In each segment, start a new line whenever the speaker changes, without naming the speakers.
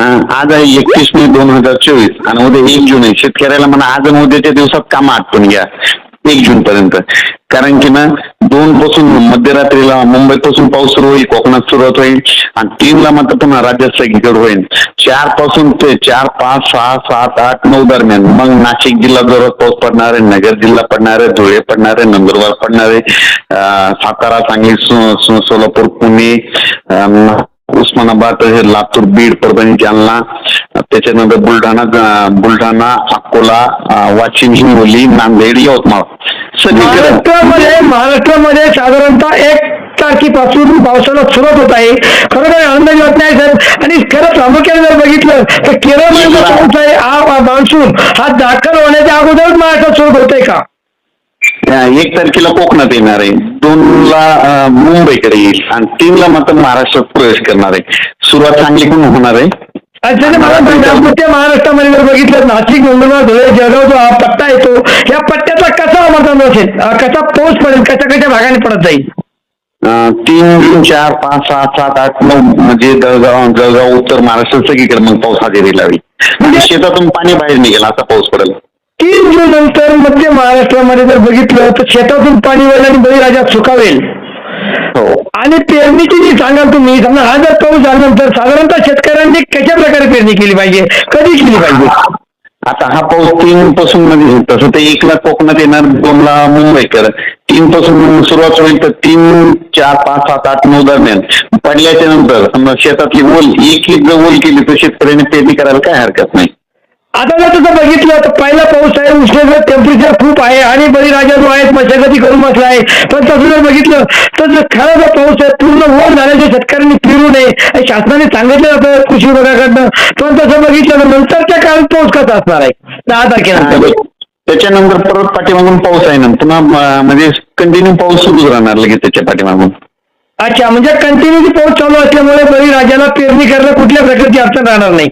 आज आहे एकतीस मे दोन हजार चोवीस आणि उद्या एक जून आहे. शेतकऱ्याला म्हणा आज आणि उद्याच्या दिवसात कामं आटपून घ्या. एक जून पर्यंत. कारण की ना दोन पासून मध्यरात्रीला मुंबईपासून पाऊस सुरू होईल कोकणात सुरुवात होईल आणि तीनला मात्र पुन्हा राज्यात सगळीकडे होईल. चारपासून ते चार पाच सहा सात आठ नऊ दरम्यान. मग नाशिक जिल्हा जोरात पाऊस पडणार आहे नगर जिल्हा पडणार आहे धुळे पडणार आहे नंदुरबार पडणार आहे. सातारा सांगली सोलापूर पुणे उस्मानाबाद हे लातूर बीड परभणी जालना त्याच्यानंतर बुलढाणा बुलढाणा अकोला वाशिम हिंगोली नांदेड यवतमाळ.
महाराष्ट्रामध्ये महाराष्ट्रामध्ये साधारणतः एक तारखेपासून पावसाला सुरुवात होत आहे. खर आनंद बातमी नाही सर. आणि खरं प्रामुख्याने जर बघितलं तर केरळमध्ये पाऊस आहे. हा मान्सून हा दाखल होण्याच्या अगोदरच महाराष्ट्रात सुरू होतोय का?
एक तारखेला कोकणात येणार आहे. दोनला मुंबईकडे येईल. आणि तीनला मात्र महाराष्ट्रात प्रवेश करणार आहे. सुरुवात चांगली पण होणार आहे.
त्याने मला महाराष्ट्रामध्ये जर बघितलं नाशिक नंदुरबार धुळे जळगाव जो हा पट्टा येतो या पट्ट्याचा कसा मतदान असेल? कसा पाऊस पडेल? कशा कशा भागाने पडत जाईल?
तीन तीन चार पाच सहा सात आठ नऊ म्हणजे जळगाव जळगाव उत्तर महाराष्ट्र सगळीकडे मग पाऊस हजेरी लावी. म्हणजे शेतातून पाणी बाहेर निघेल असा पाऊस पडेल.
तीन जून नंतर मध्य महाराष्ट्रामध्ये जर बघितलं तर शेतातून पाणी वळलं आणि बळीराजा सुकावेल.
हो.
आणि पेरणीची जी सांगाल तुम्ही समजा हा जर पाऊस झाल्यानंतर साधारणतः शेतकऱ्यांनी कशा प्रकारे पेरणी केली पाहिजे? कधी केली पाहिजे?
आता हा पाऊस तीन पासून म्हणजे तसं ते एकला कोकणात येणार दोनला मुंबईकर. तीन पासून सुरुवात होईल तर तीन चार पाच सात आठ नऊ दरम्यान. पडल्याच्या नंतर समजा शेतातली ओल एक एक जर ओल केली तर शेतकऱ्याने पेरणी करायला काय हरकत नाही.
आता जर तसं बघितलं तर पहिला पाऊस आहे उष्णतेचं टेम्परेचर खूप आहे आणि बळीराजा जो आहे मशागती करून बसला आहे. पण तसं जर बघितलं तर जर खरा जो पाऊस आहे पूर्ण वर झाल्याच्या शेतकऱ्यांनी फिरू नये शासनाने सांगितलं जातं कृषी विभागाकडनं. पण तसं बघितलं तर नंतरच्या काळात पाऊस कसा असणार आहे? दहा तारखेनंतर
त्याच्यानंतर परत पाठीमागून पाऊस आहे ना. पुन्हा म्हणजे कंटिन्यू पाऊस सुरूच राहणार लगेच त्याच्या पाठीमागून.
अच्छा म्हणजे कंटिन्यू पाऊस चालू असल्यामुळे बळीराजाला पेरणी करायला कुठल्या प्रकारची अडचण राहणार नाही?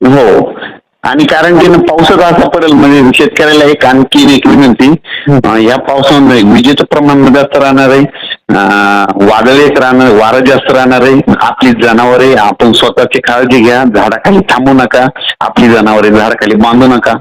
हो. आणि कारण की ना पावसाचा असा पडेल म्हणजे शेतकऱ्याला एक आणखी एक विनंती. या पावसामध्ये विजेचं प्रमाण जास्त राहणार आहे. वादळ एक राहणार वारं जास्त राहणार आहे. आपली जनावरे आपण स्वतःची काळजी घ्या. झाडाखाली थांबू नका. आपली जनावरे झाडाखाली बांधू नका.